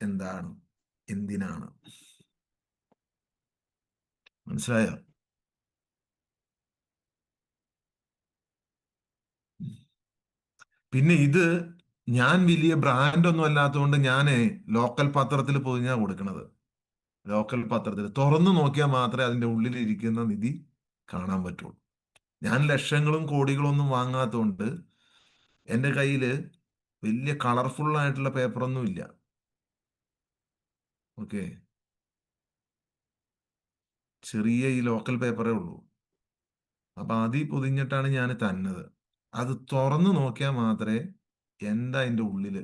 എന്താണ്? എന്തിനാണ്? മനസ്സിലായോ? പിന്നെ ഇത് ഞാൻ വലിയ ബ്രാൻഡ് ഒന്നും അല്ലാത്തതുകൊണ്ട് ഞാൻ ലോക്കൽ പത്രത്തിൽ പൊതിഞ്ഞാ കൊടുക്കണത്. ലോക്കൽ പത്രത്തിൽ. തുറന്നു നോക്കിയാൽ മാത്രമേ അതിന്റെ ഉള്ളിലിരിക്കുന്ന നിധി കാണാൻ പറ്റുള്ളൂ. ഞാൻ ലക്ഷങ്ങളും കോടികളൊന്നും വാങ്ങാത്തതുകൊണ്ട് എന്റെ കയ്യിൽ വലിയ കളർഫുൾ ആയിട്ടുള്ള പേപ്പറൊന്നും ഇല്ല ഓക്കെ. ചെറിയ ഈ ലോക്കൽ പേപ്പറേ ഉള്ളൂ. അപ്പൊ അതിൽ പൊതിഞ്ഞിട്ടാണ് ഞാൻ തന്നത്. അത് തുറന്നു നോക്കിയാൽ മാത്രമേ എന്താ അതിന്റെ ഉള്ളിൽ?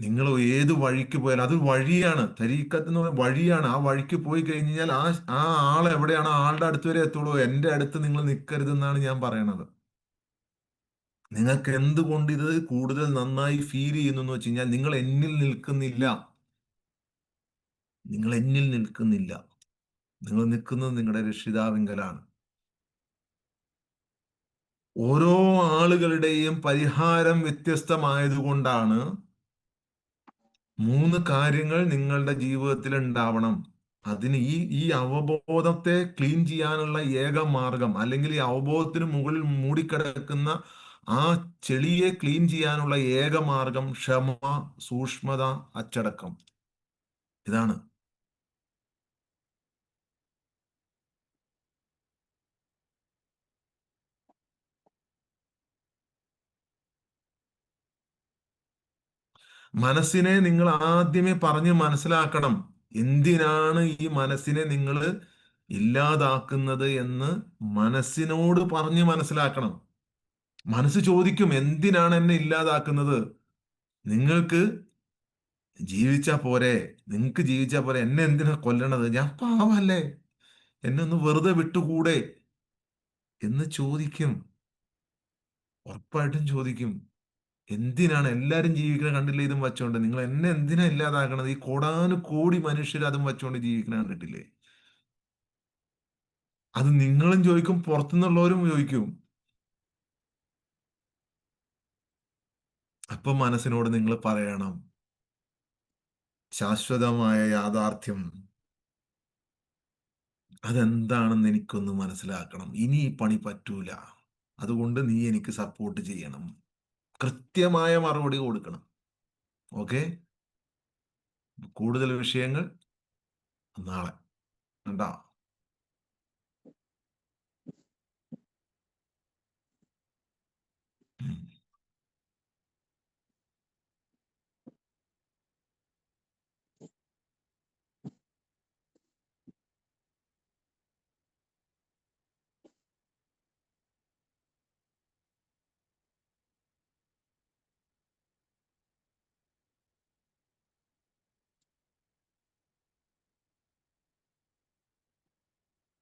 നിങ്ങൾ ഏത് വഴിക്ക് പോയാലും അത് വഴിയാണ്. തരീക്കത്ത് എന്ന് പറയുന്ന വഴിയാണ്. ആ വഴിക്ക് പോയി കഴിഞ്ഞാൽ ആ ആ ആൾ എവിടെയാണ് ആളുടെ അടുത്ത് വരെ എത്തുള്ളൂ. എന്റെ അടുത്ത് നിങ്ങൾ നിൽക്കരുതെന്നാണ് ഞാൻ പറയണത്. നിങ്ങൾക്ക് എന്തുകൊണ്ട് ഇത് കൂടുതൽ നന്നായി ഫീൽ ചെയ്യുന്നു എന്ന് വെച്ച് കഴിഞ്ഞാൽ നിങ്ങൾ എന്നിൽ നിൽക്കുന്നില്ല. നിങ്ങൾ എന്നിൽ നിൽക്കുന്നില്ല. നിങ്ങൾ നിൽക്കുന്നത് നിങ്ങളുടെ രക്ഷിതാവിങ്കലാണ്. ഓരോ ആളുകളുടെയും പരിഹാരം വ്യത്യസ്തമായതുകൊണ്ടാണ് മൂന്ന് കാര്യങ്ങൾ നിങ്ങളുടെ ജീവിതത്തിൽ ഉണ്ടാവണം. അതിന് ഈ ഈ അവബോധത്തെ ക്ലീൻ ചെയ്യാനുള്ള ഏക മാർഗം അല്ലെങ്കിൽ ഈ അവബോധത്തിന് മുകളിൽ മൂടിക്കിടക്കുന്ന ആ ചെളിയെ ക്ലീൻ ചെയ്യാനുള്ള ഏക മാർഗം ക്ഷമ സൂക്ഷ്മത അച്ചടക്കം. ഇതാണ്. മനസ്സിനെ നിങ്ങൾ ആദ്യമേ പറഞ്ഞ് മനസ്സിലാക്കണം. എന്തിനാണ് ഈ മനസ്സിനെ നിങ്ങൾ ഇല്ലാതാക്കുന്നത് എന്ന് മനസ്സിനോട് പറഞ്ഞ് മനസ്സിലാക്കണം. മനസ്സ് ചോദിക്കും എന്തിനാണ് എന്നെ ഇല്ലാതാക്കുന്നത്? നിങ്ങൾക്ക് ജീവിച്ചാ പോരെ നിങ്ങൾക്ക് ജീവിച്ചാ പോരെ എന്നെ എന്തിനാ കൊല്ലണത്? ഞാൻ പാവല്ലേ എന്നെ ഒന്ന് വെറുതെ വിട്ടുകൂടെ? എന്ന് ചോദിക്കും. ഉറപ്പായിട്ടും ചോദിക്കും. എന്തിനാണ് എല്ലാരും ജീവിക്കണ കണ്ടില്ലേ ഇതും വച്ചോണ്ട്? നിങ്ങൾ എന്നെ എന്തിനാ ഇല്ലാതാക്കണത്? ഈ കോടാനുകോടി മനുഷ്യർ അതും വച്ചോണ്ട് ജീവിക്കണ കണ്ടിട്ടില്ലേ? അത് നിങ്ങളും ചോദിക്കും പുറത്തുനിന്നുള്ളവരും ചോദിക്കും. അപ്പൊ മനസ്സിനോട് നിങ്ങൾ പറയണം. ശാശ്വതമായ യാഥാർത്ഥ്യം. അതെന്താണെന്ന് എനിക്കൊന്ന് മനസ്സിലാക്കണം. ഇനി ഈ പണി പറ്റൂല. അതുകൊണ്ട് നീ എനിക്ക് സപ്പോർട്ട് ചെയ്യണം. കൃത്യമായ മറുപടി കൊടുക്കണം. ഓക്കെ കൂടുതൽ വിഷയങ്ങൾ നാളെ. കണ്ടാ?